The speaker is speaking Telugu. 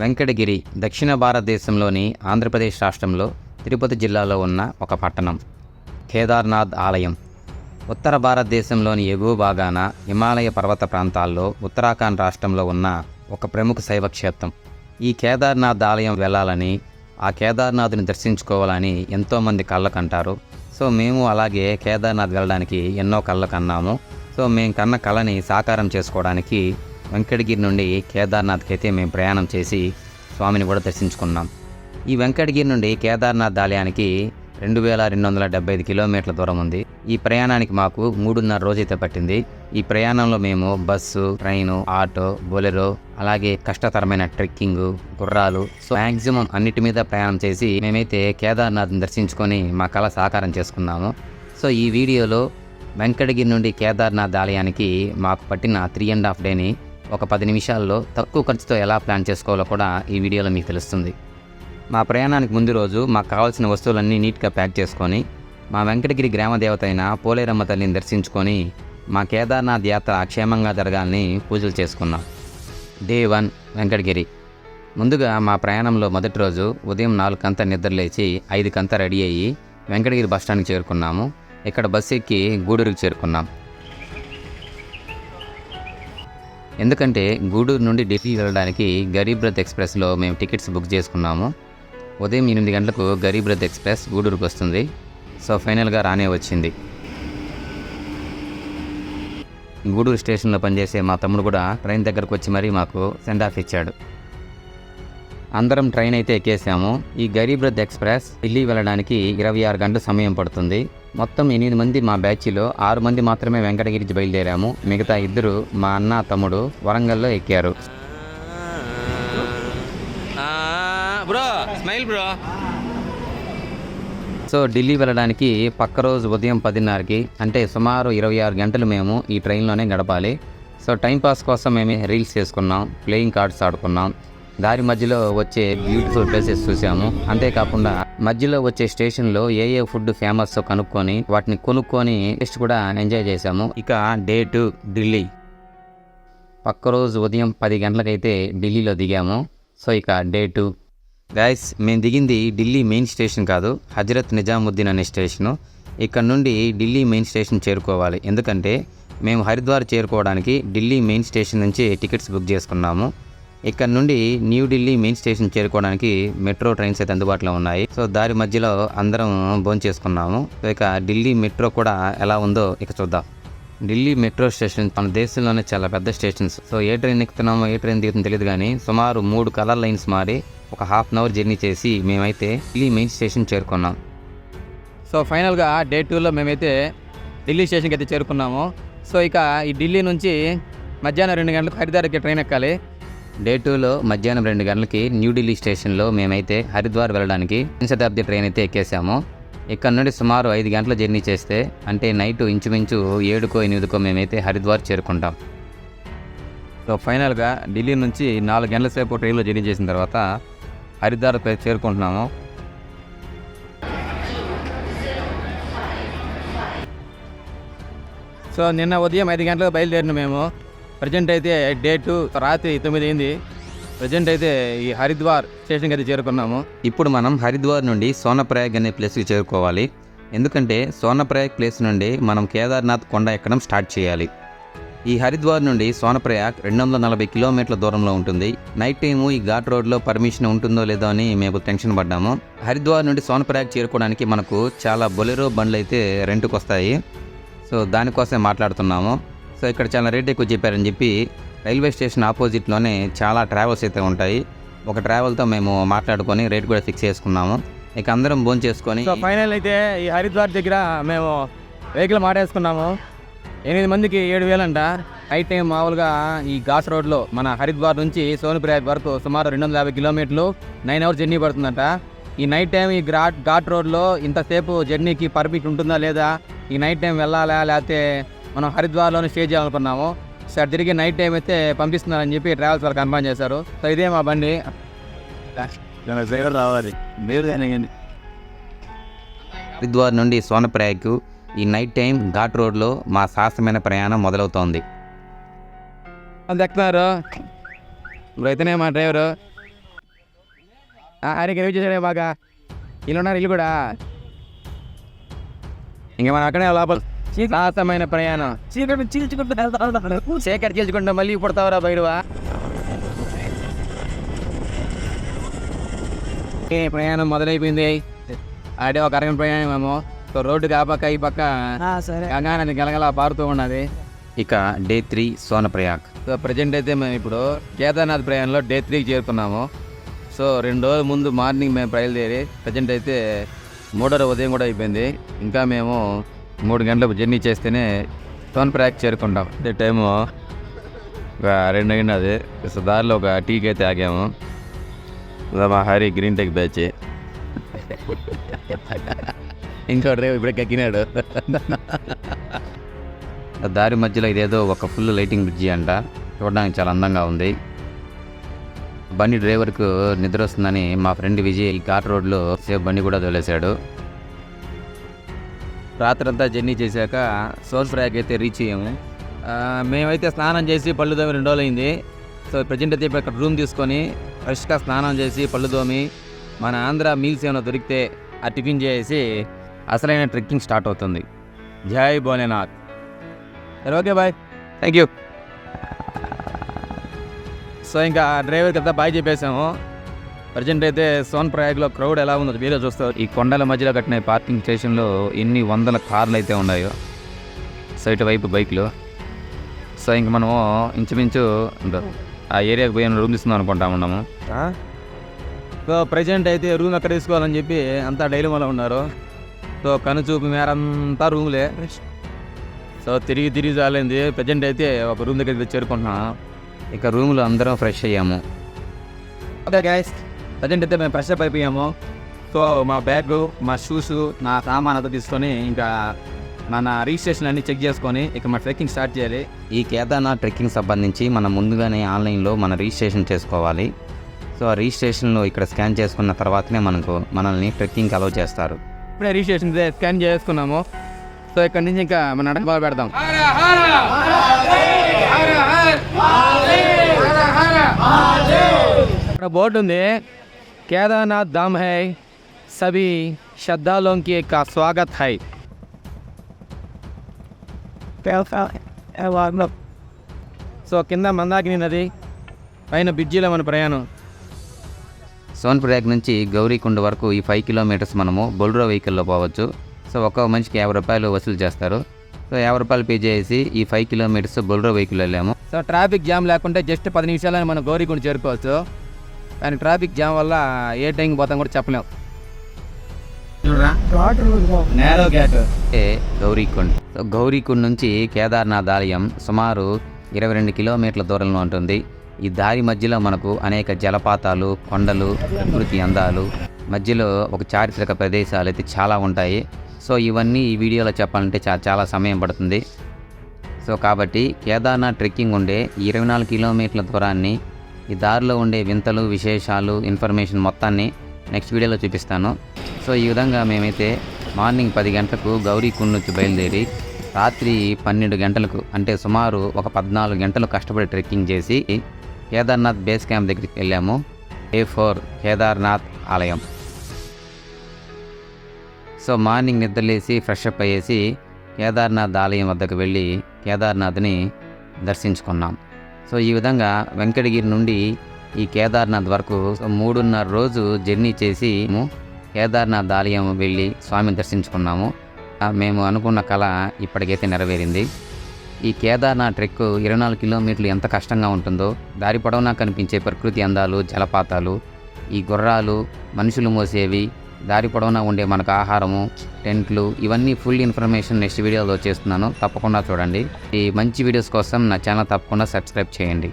వెంకటగిరి దక్షిణ భారతదేశంలోని ఆంధ్రప్రదేశ్ రాష్ట్రంలో తిరుపతి జిల్లాలో ఉన్న ఒక పట్టణం కేదార్నాథ్ ఆలయం. ఉత్తర భారతదేశంలోని ఎగువ భాగాన హిమాలయ పర్వత ప్రాంతాల్లో ఉత్తరాఖండ్ రాష్ట్రంలో ఉన్న ఒక ప్రముఖ శైవ క్షేత్రం. ఈ కేదార్నాథ్ ఆలయం వెళ్ళాలని ఆ కేదార్నాథ్ని దర్శించుకోవాలని ఎంతోమంది కళ్ళకంటారు సో మేము అలాగే కేదార్నాథ్ వెళ్ళడానికి ఎన్నో కళ్ళ కన్నాము. సో మేము కన్న కళని సాకారం చేసుకోవడానికి వెంకటగిరి నుండి కేదార్నాథ్కి అయితే మేము ప్రయాణం చేసి స్వామిని కూడా దర్శించుకున్నాం. ఈ వెంకటగిరి నుండి కేదార్నాథ్ ఆలయానికి రెండు వేల రెండు వందల డెబ్బై ఐదు కిలోమీటర్ల దూరం ఉంది. ఈ ప్రయాణానికి మాకు మూడున్నర రోజైతే పట్టింది. ఈ ప్రయాణంలో మేము బస్సు ట్రైను ఆటో బొలెరో అలాగే కష్టతరమైన ట్రెక్కింగ్ గుర్రాలు సో మ్యాక్సిమం అన్నిటి మీద ప్రయాణం చేసి మేమైతే కేదార్నాథ్ని దర్శించుకొని మా కళ సాకారం చేసుకున్నాము. సో ఈ వీడియోలో వెంకటగిరి నుండి కేదార్నాథ్ ఆలయానికి మాకు పట్టిన త్రీ అండ్ హాఫ్ డేని ఒక పది నిమిషాల్లో తక్కువ ఖర్చుతో ఎలా ప్లాన్ చేసుకోవాలో కూడా ఈ వీడియోలో మీకు తెలుస్తుంది. మా ప్రయాణానికి ముందు రోజు మాకు కావాల్సిన వస్తువులన్నీ నీట్గా ప్యాక్ చేసుకొని మా వెంకటగిరి గ్రామ దేవత అయిన పోలేరమ్మ తల్లిని దర్శించుకొని మా కేదార్నాథ్ యాత్ర క్షేమంగా జరగాలని పూజలు చేసుకున్నాం. Day one Venkatagiri. ముందుగా మా ప్రయాణంలో మొదటి రోజు ఉదయం నాలుగు కంత నిద్రలేచి ఐదుకంతా రెడీ అయ్యి వెంకటగిరి బస్టాండ్కి చేరుకున్నాము. ఇక్కడ బస్సు ఎక్కి గూడూరుకి చేరుకున్నాం. ఎందుకంటే గూడూరు నుండి ఢిల్లీ వెళ్ళడానికి గరీబ్ రథ్ ఎక్స్ప్రెస్లో మేము టికెట్స్ బుక్ చేసుకున్నాము. ఉదయం ఎనిమిది గంటలకు గరీబ్ రథ్ ఎక్స్ప్రెస్ గూడూరుకు వస్తుంది. సో ఫైనల్గా రానే వచ్చింది. గూడూరు స్టేషన్లో పనిచేసే మా తమ్ముడు కూడా ట్రైన్ దగ్గరకు వచ్చి మరీ మాకు సెండ్ ఆఫ్ ఇచ్చాడు. అందరం ట్రైన్ అయితే ఎక్కేసాము. ఈ గరీబ్ రథ్ ఎక్స్ప్రెస్ ఢిల్లీ వెళ్ళడానికి ఇరవై ఆరు గంటల సమయం పడుతుంది. మొత్తం ఎనిమిది మంది మా బ్యాచ్లో ఆరు మంది మాత్రమే వెంకటగిరికి బయలుదేరాము. మిగతా ఇద్దరు మా అన్న తమ్ముడు వరంగల్లో ఎక్కారు. Bro smile bro. So Delhi వెళ్ళడానికి పక్క రోజు ఉదయం పదిన్నరకి అంటే సుమారు ఇరవై ఆరు గంటలు మేము ఈ ట్రైన్లోనే గడపాలి. సో టైం పాస్ కోసం మేము రీల్స్ చేసుకున్నాం ప్లేయింగ్ కార్డ్స్ ఆడుకున్నాం. దారి మధ్యలో వచ్చే బ్యూటిఫుల్ ప్లేసెస్ చూసాము. అంతేకాకుండా మధ్యలో వచ్చే స్టేషన్లో ఏ ఏ ఫుడ్ ఫేమస్ కనుక్కొని వాటిని కొనుక్కొని టేస్ట్ కూడా ఎంజాయ్ చేసాము ఇక డే టు ఢిల్లీ. పక్క రోజు ఉదయం పది గంటలకైతే ఢిల్లీలో దిగాము. సో ఇక డే టు గాయస్ మేము దిగింది ఢిల్లీ మెయిన్ స్టేషన్ కాదు హజరత్ నిజాముద్దీన్ అనే స్టేషను ఇక్కడ నుండి ఢిల్లీ మెయిన్ స్టేషన్ చేరుకోవాలి. ఎందుకంటే మేము హరిద్వార్ చేరుకోవడానికి ఢిల్లీ మెయిన్ స్టేషన్ నుంచి టికెట్స్ బుక్ చేసుకున్నాము. ఇక్కడ నుండి న్యూ ఢిల్లీ మెయిన్ స్టేషన్ చేరుకోవడానికి మెట్రో ట్రైన్స్ అయితే అందుబాటులో ఉన్నాయి. సో దారి మధ్యలో అందరం భోంచేసుకున్నాము సో ఇక ఢిల్లీ మెట్రో కూడా ఎలా ఉందో ఇక చూద్దాం. ఢిల్లీ మెట్రో స్టేషన్ మన దేశంలోనే చాలా పెద్ద స్టేషన్స్. సో ఏ ట్రైన్ ఎక్కుతున్నామో ఏ ట్రైన్ దిగుతుందో తెలియదు కానీ సుమారు మూడు కలర్ లైన్స్ మారి ఒక హాఫ్ అన్ అవర్ జర్నీ చేసి మేమైతే ఢిల్లీ మెయిన్ స్టేషన్ చేరుకున్నాం. సో ఫైనల్గా డే టూలో మేమైతే ఢిల్లీ స్టేషన్కి అయితే చేరుకున్నాము. సో ఇక ఈ ఢిల్లీ నుంచి మధ్యాహ్నం రెండు గంటలకు హరిదారికి ట్రైన్ ఎక్కాలి. డే టూలో మధ్యాహ్నం రెండు గంటలకి న్యూఢిల్లీ స్టేషన్లో మేమైతే హరిద్వార్ వెళ్ళడానికి శతాబ్ది ట్రైన్ అయితే ఎక్కేసాము ఇక్కడ నుండి సుమారు ఐదు గంటల జర్నీ చేస్తే అంటే నైట్ ఇంచుమించు ఏడుకో ఎనిమిదికో మేమైతే హరిద్వార్ చేరుకుంటాం. సో ఫైనల్గా ఢిల్లీ నుంచి నాలుగు గంటల సేపు ట్రైన్లో జర్నీ చేసిన తర్వాత హరిద్వార్ చేరుకుంటున్నాము. సో నిన్న ఉదయం ఐదు గంటలకు బయలుదేరిన మేము ప్రజెంట్ అయితే డే రాత్రి తొమ్మిది అయింది. ప్రజెంట్ అయితే ఈ హరిద్వార్ స్టేషన్కి అయితే చేరుకున్నాము. ఇప్పుడు మనం హరిద్వార్ నుండి సోనప్రయాగ్ అనే ప్లేస్కి చేరుకోవాలి. ఎందుకంటే సోనప్రయాగ్ ప్లేస్ నుండి మనం కేదార్నాథ్ కొండ ఎక్కడం స్టార్ట్ చేయాలి. ఈ హరిద్వార్ నుండి సోనప్రయాగ్ రెండు వందల నలభై కిలోమీటర్ల దూరంలో ఉంటుంది. నైట్ టైము ఈ ఘాట్ రోడ్లో పర్మిషన్ ఉంటుందో లేదో అని మేము టెన్షన్ పడ్డాము. హరిద్వార్ నుండి సోనప్రయాగ్ చేరుకోవడానికి మనకు చాలా బొలెరో బండ్లు అయితే రెంట్కి వస్తాయి సో దానికోసం మాట్లాడుతున్నాము. సో ఇక్కడ చాలా రేట్ ఎక్కువ చెప్పారని చెప్పి రైల్వే స్టేషన్ ఆపోజిట్లోనే చాలా ట్రావెల్స్ అయితే ఉంటాయి. ఒక ట్రావెల్తో మేము మాట్లాడుకొని రేట్ కూడా ఫిక్స్ చేసుకున్నాము. ఇక అందరం భోజనం చేసుకొని సో ఫైనల్ అయితే ఈ హరిద్వార్ దగ్గర మేము వెహికల్ మాటేసుకున్నాము ఎనిమిది మందికి ఏడు వేలంట. నైట్ టైం మామూలుగా ఈ ఘాస్ రోడ్లో మన హరిద్వార్ నుంచి సోనిప్రయాగ్ వరకు సుమారు రెండు వందల యాభై కిలోమీటర్లు నైన్ అవర్స్ జర్నీ పడుతుందంట. ఈ నైట్ టైం ఈ ఘాట్ ఘాట్ రోడ్లో ఇంతసేపు జర్నీకి పర్మిట్ ఉంటుందా లేదా? ఈ నైట్ టైం వెళ్ళాలా? లేకపోతే మనం హరిద్వార్లోనే స్టే చేయాలనుకున్నాము. సార్ తిరిగి నైట్ టైం అయితే పంపిస్తున్నారని చెప్పి ట్రావెల్స్ వాళ్ళు కన్ఫర్మ్ చేశారు. సో ఇదే మా బండి. డ్రైవర్ రావాలి. హరిద్వార్ నుండి సోనప్రయాగ్కు ఈ నైట్ టైం ఘాట్ రోడ్లో మా సాహసమైన ప్రయాణం మొదలవుతోంది. అది ఎక్కుతున్నారు ఇప్పుడైతేనే మా డ్రైవరు. అరే గెలిచి చేసాడే బాగా? ఇల్లు ఉన్నారు ఇల్లు కూడా. ఇంక మనం అక్కడే లోపల సాహసమైన ప్రయాణం. చీకటి చీల్చుకుంటూ వెళ్తా సేకర్ చేసుకుంటా మళ్ళీ పుడతావరా బయలువా? ఏ ప్రయాణం మొదలైపోయింది? ఆడే ఒక అరగంట ప్రయాణం ఏమో. రోడ్డు కాపక్క ఈ పక్క సరే. గంగా నది గలగల పారుతూ ఉన్నది. ఇక day three Sonprayag. So present అయితే మేము ఇప్పుడు కేదార్నాథ్ ప్రయాణంలో డే త్రీకి చేరుకున్నాము. సో రెండు రోజుల ముందు మార్నింగ్ మేము బయలుదేరి ప్రజెంట్ అయితే మూడో ఉదయం కూడా అయిపోయింది. ఇంకా మేము మూడు గంటలకు జర్నీ చేస్తేనే సోన్ప్రయాగ్ చేరుకుంటాం. అంటే టైము ఒక రెండు అయినది దారిలో ఒక టీకి అయితే ఆగాము. మా హరి గ్రీన్ టెక్ బ్యాచ్. ఇంకో డ్రైవర్ ఇప్పుడే కక్కినాడు. దారి మధ్యలో ఇదేదో ఒక ఫుల్ లైటింగ్ బ్రిడ్జి అంట. చూడడానికి చాలా అందంగా ఉంది. బండి డ్రైవర్కు నిద్ర వస్తుందని మా ఫ్రెండ్ విజయ్ ఈ ఘాట్ రోడ్లో సేఫ్ బండి కూడా తోలేశాడు. రాత్రంతా జర్నీ చేశాక సోర్స్ ఫ్రాగ్ అయితే రీచ్ అయ్యాము. మేమైతే స్నానం చేసి పళ్ళు దోమి రెండు రోజులు అయింది సో ప్రజెంట్ అయితే ఇక్కడ రూమ్ తీసుకొని ఫ్రెష్గా స్నానం చేసి పళ్ళు దోమి మన ఆంధ్ర మీల్స్ ఏమైనా దొరికితే ఆ టిఫిన్ చేసి అసలైన ట్రెక్కింగ్ స్టార్ట్ అవుతుంది. జై భోలేనాథ్. సరే okay bye thank you so ఇంకా డ్రైవర్కి అంతా బాయ్ చెప్పేసాము ప్రజెంట్ అయితే సోన్ ప్రయాగ్లో క్రౌడ్ ఎలా ఉందో మీరే చూస్తారు ఈ కొండల మధ్యలో కట్టిన పార్కింగ్ స్టేషన్లో ఎన్ని వందల కార్లు అయితే ఉన్నాయో. సో ఇటువైపు బైక్లు. సో ఇంక మనము ఇంచుమించు ఆ ఏరియాకి పోయి రూమ్ తీసుకుందాం అనుకుంటా ఉన్నాము. సో ప్రజెంట్ అయితే రూమ్ ఎక్కడ తీసుకోవాలని చెప్పి అంతా డైలమాలో ఉన్నారు. సో కనుచూపు మేరంతా రూమ్లే. సో తిరిగి తిరిగి చాలింది. ప్రజెంట్ అయితే ఒక రూమ్ దగ్గరికి చేరుకుంటున్నాం. ఇక రూమ్లో అందరం ఫ్రెష్ అయ్యాము. ఓకే గైస్ ప్రజెంట్ అయితే మేము ఫ్రెష్ అప్ అయిపోయాము సో మా బ్యాగ్ మా షూస్ నా సామాన్ అంతా తీసుకొని ఇంకా మన రిజిస్ట్రేషన్ అన్ని చెక్ చేసుకొని ఇక మా ట్రెక్కింగ్ స్టార్ట్ చేయాలి. ఈ కేదార్నాథ్ ట్రెక్కింగ్ సంబంధించి మనం ముందుగానే ఆన్లైన్లో మన రిజిస్ట్రేషన్ చేసుకోవాలి. సో ఆ రిజిస్ట్రేషన్లో ఇక్కడ స్కాన్ చేసుకున్న తర్వాతనే మనకు మనల్ని ట్రెక్కింగ్కి అలౌ చేస్తారు. ఇప్పుడే రిజిస్ట్రేషన్ స్కాన్ చేసుకున్నాము. సో ఇక్కడ నుంచి ఇంకా మన నడక మొదలు పెడదాం. ఇక్కడ బోర్డు ఉంది. కేదార్నాథ్ धाम है सभी श्रद्धालुओं की का स्वागत है సో కింద మందాకిని నది పైన బ్రిడ్జిలో మన ప్రయాణం సోన్ప్రయాగ్ నుంచి గౌరీకుండ వరకు ఈ ఫైవ్ కిలోమీటర్స్ మనము బొల్రో వెహికల్లో పోవచ్చు సో ఒక్కో మనిషికి యాభై రూపాయలు వసూలు చేస్తారు సో యాభై రూపాయలు పే చేసి ఈ ఫైవ్ కిలోమీటర్స్ బొల్రో వెహికల్ వెళ్ళాము సో ట్రాఫిక్ జామ్ లేకుంటే జస్ట్ పది నిమిషాలని మనం గౌరీకుండ చేరుకోవచ్చు కానీ ట్రాఫిక్ జామ్ వల్ల ఏ టైంకి పోతాం కూడా చెప్పలేం. నేరో గేట్ ఏ గౌరీకుండ్. సో గౌరీకుండ్ నుంచి కేదార్నాథ్ ఆలయం సుమారు ఇరవై రెండు కిలోమీటర్ల దూరంలో ఉంటుంది. ఈ దారి మధ్యలో మనకు అనేక జలపాతాలు కొండలు ప్రకృతి అందాలు. మధ్యలో ఒక చారిత్రక ప్రదేశాలు అయితే చాలా ఉంటాయి. సో ఇవన్నీ ఈ వీడియోలో చెప్పాలంటే చాలా సమయం పడుతుంది. సో కాబట్టి కేదార్నాథ్ ట్రెక్కింగ్ ఉండే ఇరవై నాలుగు కిలోమీటర్ల దూరాన్ని ఈ దారిలో ఉండే వింతలు విశేషాలు ఇన్ఫర్మేషన్ మొత్తాన్ని నెక్స్ట్ వీడియోలో చూపిస్తాను. సో ఈ విధంగా మేమైతే మార్నింగ్ పది గంటలకు గౌరీకుండ్ నుంచి బయలుదేరి రాత్రి పన్నెండు గంటలకు అంటే సుమారు ఒక పద్నాలుగు గంటలు కష్టపడి ట్రెక్కింగ్ చేసి కేదార్నాథ్ బేస్ క్యాంప్ దగ్గరికి వెళ్ళాము. ఏ ఫోర్ కేదార్నాథ్ ఆలయం. సో మార్నింగ్ నిద్రలేసి ఫ్రెష్ అప్ అయ్యేసి కేదార్నాథ్ ఆలయం వద్దకు వెళ్ళి కేదార్నాథ్ని దర్శించుకున్నాం. సో ఈ విధంగా వెంకటగిరి నుండి ఈ కేదార్నాథ్ వరకు మూడున్నర రోజు జర్నీ చేసి మేము కేదార్నాథ్ ఆలయం వెళ్ళి స్వామిని దర్శించుకున్నాము. మేము అనుకున్న కళ ఇప్పటికైతే నెరవేరింది. ఈ కేదార్నాథ్ ట్రెక్ ఇరవై నాలుగు కిలోమీటర్లు ఎంత కష్టంగా ఉంటుందో దారి పొడవునా కనిపించే ప్రకృతి అందాలు జలపాతాలు ఈ గుర్రాలు మనుషులు మోసేవి దారి పొడవునా ఉండే మనకు ఆహారము టెంట్లు ఇవన్నీ ఫుల్ ఇన్ఫర్మేషన్ నెక్స్ట్ వీడియోలో చేస్తున్నాను. తప్పకుండా చూడండి. ఈ మంచి వీడియోస్ కోసం నా ఛానల్ తప్పకుండా సబ్స్క్రైబ్ చేయండి.